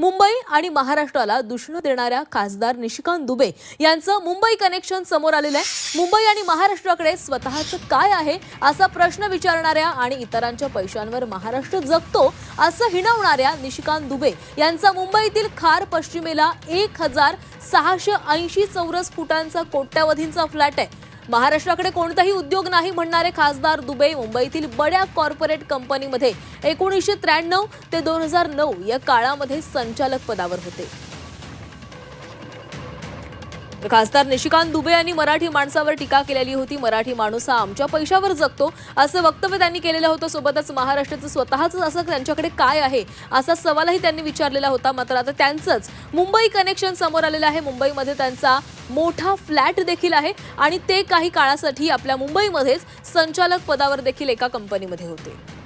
मुंबई आणि महाराष्ट्राला दुष्ण देणाऱ्या खासदार निशिकांत दुबे यांचं मुंबई कनेक्शन समोर आलेलं आहे. मुंबई आणि महाराष्ट्राकडे स्वतःचं काय आहे असा प्रश्न विचारणाऱ्या आणि इतरांच्या पैशांवर महाराष्ट्र जगतो असं हिणवणाऱ्या निशिकांत दुबे यांचा मुंबईतील खार पश्चिमेला एक हजार सहाशे ऐंशी चौरस फुटांचा कोट्यावधींचा फ्लॅट आहे. महाराष्ट्राकडे कोणताही उद्योग नाही म्हणणारे खासदार दुबे मुंबईतील बड्या कॉर्पोरेट कंपनीमध्ये एकोणीसशे त्र्याण्णव ते दोन हजार नऊ या काळामध्ये संचालक पदावर होते. तर खासदार निशिकांत दुबे यांनी मराठी माणसावर टीका केलेली होती. मराठी माणूस हा आमच्या पैशावर जगतो असं वक्तव्य त्यांनी केलेलं होतं. सोबतच महाराष्ट्राचं स्वतःच असं त्यांच्याकडे काय आहे असा सवालही त्यांनी विचारलेला होता. मात्र आता त्यांचंच मुंबई कनेक्शन समोर आलेलं आहे. मुंबईमध्ये त्यांचा मोठा फ्लॅट देखील आहे आणि ते काही काळासाठी आपल्या मुंबईमध्येच संचालक पदावर देखील एका कंपनीमध्ये होते.